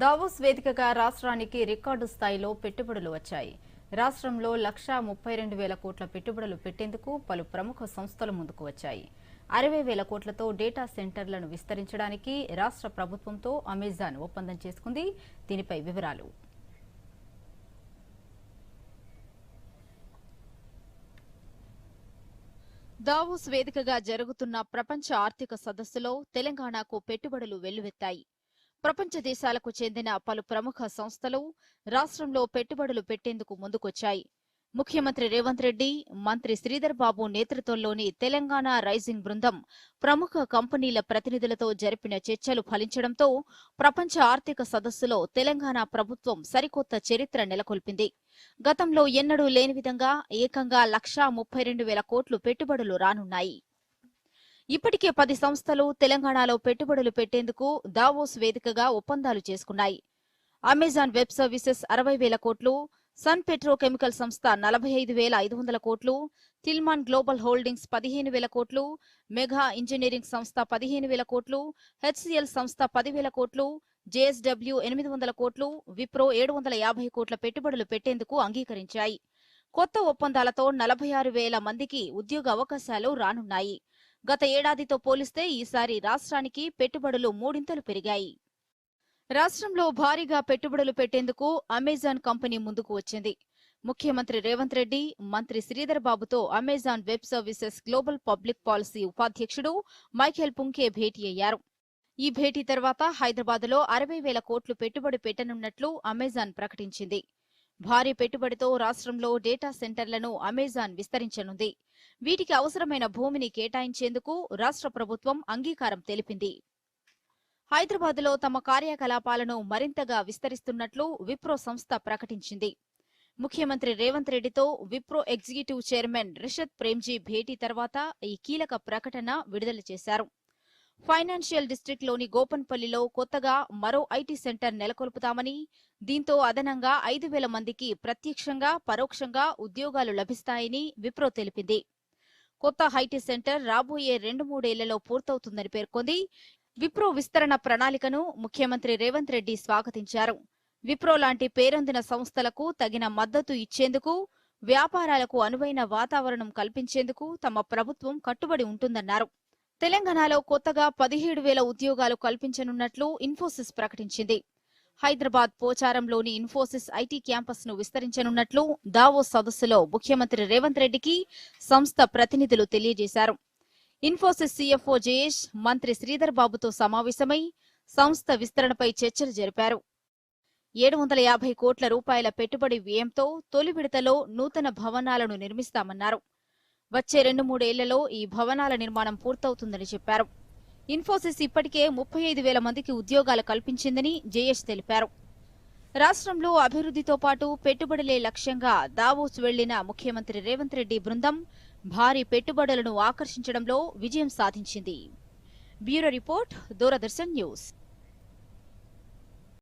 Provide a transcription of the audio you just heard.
Davos వేదికగా రాష్ట్రానికి record స్థాయిలో పెట్టుబడులు వచ్చాయి. రాష్ట్రంలో లక్షా ముప్పై రెండు వేల కోట్ల పెట్టుబడులు పెట్టేందుకు పలు ప్రముఖ సంస్థలు ముందుకు వచ్చాయి. అరవై వేల కోట్లతో డేటా సెంటర్లను విస్తరించడానికి రాష్ట్ర ప్రభుత్వంతో అమెజాన్ ఒప్పందం చేసుకుంది. దీనిపై వివరాలు. దావోస్ వేదికగా జరుగుతున్న ప్రపంచ ఆర్థిక సదస్సులో తెలంగాణకు పెట్టుబడులు వెల్లువెత్తాయి. ప్రపంచ దేశాలకు చెందిన పలు ప్రముఖ సంస్థలు రాష్ట్రంలో పెట్టుబడులు పెట్టేందుకు ముందుకొచ్చాయి. ముఖ్యమంత్రి రేవంత్ రెడ్డి మంత్రి శ్రీధర్ బాబు నేతృత్వంలోని తెలంగాణ రైజింగ్ బృందం ప్రముఖ కంపెనీల ప్రతినిధులతో జరిపిన చర్చలు ఫలించడంతో ప్రపంచ ఆర్థిక సదస్సులో తెలంగాణ ప్రభుత్వం సరికొత్త చరిత్ర నెలకొల్పింది. గతంలో ఎన్నడూ లేని విధంగా ఏకంగా లక్షా ముప్పై రెండు వేల కోట్లు పెట్టుబడులు రానున్నాయి. ఇప్పటికే పది సంస్థలు తెలంగాణలో పెట్టుబడులు పెట్టేందుకు దావోస్ వేదికగా ఒప్పందాలు చేసుకున్నాయి. అమెజాన్ వెబ్ సర్వీసెస్ అరవై వేల కోట్లు సన్ పెట్రోకెమికల్ సంస్థ నలభై ఐదు వేల ఐదు వందల కోట్లు తిల్మాన్ గ్లోబల్ హోల్డింగ్స్ పదిహేను వేల కోట్లు మెగా ఇంజనీరింగ్ సంస్థ పదిహేను వేల కోట్లు హెచ్సిఎల్ సంస్థ పదివేల కోట్లు జేఎస్డబ్ల్యూ ఎనిమిది వందల కోట్లు విప్రో ఏడు వందల యాభై కోట్ల పెట్టుబడులు పెట్టేందుకు అంగీకరించాయి. కొత్త ఒప్పందాలతో నలభై ఆరు వేల మందికి ఉద్యోగ అవకాశాలు రానున్నాయి. గత ఏడాదితో పోలిస్తే ఈసారి రాష్ట్రానికి పెట్టుబడులు మూడింతలు పెరిగాయి. రాష్ట్రంలో భారీగా పెట్టుబడులు పెట్టేందుకు అమెజాన్ కంపెనీ ముందుకు వచ్చింది. ముఖ్యమంత్రి రేవంత్ రెడ్డి మంత్రి శ్రీధర్ బాబుతో Amazon web services global public policy ఉపాధ్యక్షుడు మైఖేల్ పుంకే భేటీ అయ్యారు. ఈ భేటీ తర్వాత హైదరాబాద్లో అరవై వేల కోట్లు పెట్టుబడి పెట్టనున్నట్లు అమెజాన్ ప్రకటించింది. భారీ పెట్టుబడితో రాష్ట్రంలో డేటా సెంటర్లను అమెజాన్ విస్తరించనుంది. వీటికి అవసరమైన భూమిని కేటాయించేందుకు రాష్ట్ర ప్రభుత్వం అంగీకారం తెలిపింది. హైదరాబాద్లో తమ కార్యకలాపాలను మరింతగా విస్తరిస్తున్నట్లు విప్రో సంస్థ ప్రకటించింది. ముఖ్యమంత్రి రేవంత్ రెడ్డితో విప్రో ఎగ్జిక్యూటివ్ చైర్మన్ రిషద్ ప్రేమ్జీ భేటీ తర్వాత ఈ కీలక ప్రకటన విడుదల చేశారు. ఫైనాన్షియల్ డిస్ట్రిక్ట్లోని గోపన్పల్లిలో కొత్తగా మరో ఐటీ సెంటర్ నెలకొల్పుతామని దీంతో అదనంగా ఐదు వేల మందికి ప్రత్యక్షంగా పరోక్షంగా ఉద్యోగాలు లభిస్తాయని విప్రో తెలిపింది. కొత్త ఐటీ సెంటర్ రాబోయే రెండు మూడేళ్ళలో పూర్తవుతుందని పేర్కొంది విప్రో విస్తరణ ప్రణాళికను ముఖ్యమంత్రి రేవంత్ రెడ్డి స్వాగతించారు. విప్రో లాంటి పేరొందిన సంస్థలకు తగిన మద్దతు ఇచ్చేందుకు వ్యాపారాలకు అనువైన వాతావరణం కల్పించేందుకు తమ ప్రభుత్వం కట్టుబడి ఉంటుందన్నారు. తెలంగాణలో కొత్తగా పదిహేడు వేల ఉద్యోగాలు కల్పించనున్నట్లు ఇన్ఫోసిస్ ప్రకటించింది. హైదరాబాద్ పోచారంలోని ఇన్ఫోసిస్ ఐటీ క్యాంపస్ను విస్తరించనున్నట్లు దావో సదస్సులో ముఖ్యమంత్రి రేవంత్ రెడ్డికి సంస్థ ప్రతినిధులు తెలియజేశారు. ఇన్ఫోసిస్ సీఎఫ్ఓ జయేష్ మంత్రి శ్రీధర్ బాబుతో సమావేశమై సంస్థ విస్తరణపై చర్చలు జరిపారు. ఏడు వందల యాభై కోట్ల రూపాయల పెట్టుబడి వ్యయంతో తొలి విడతలో నూతన భవనాలను నిర్మిస్తామన్నారు. వచ్చే రెండు మూడేళ్ళలో ఈ భవనాల నిర్మాణం పూర్తవుతుందని చెప్పారు. ఇన్ఫోసిస్ ఇప్పటికే ముప్పై ఐదు వేల మందికి ఉద్యోగాలు కల్పించిందని జయేష్ తెలిపారు. రాష్ట్రంలో అభివృద్ధితో పాటు పెట్టుబడులే లక్ష్యంగా దావోస్ వెళ్ళిన ముఖ్యమంత్రి రేవంత్ రెడ్డి బృందం భారీ పెట్టుబడులను ఆకర్షించడంలో విజయం సాధించింది. Bureau report Doordarshan news.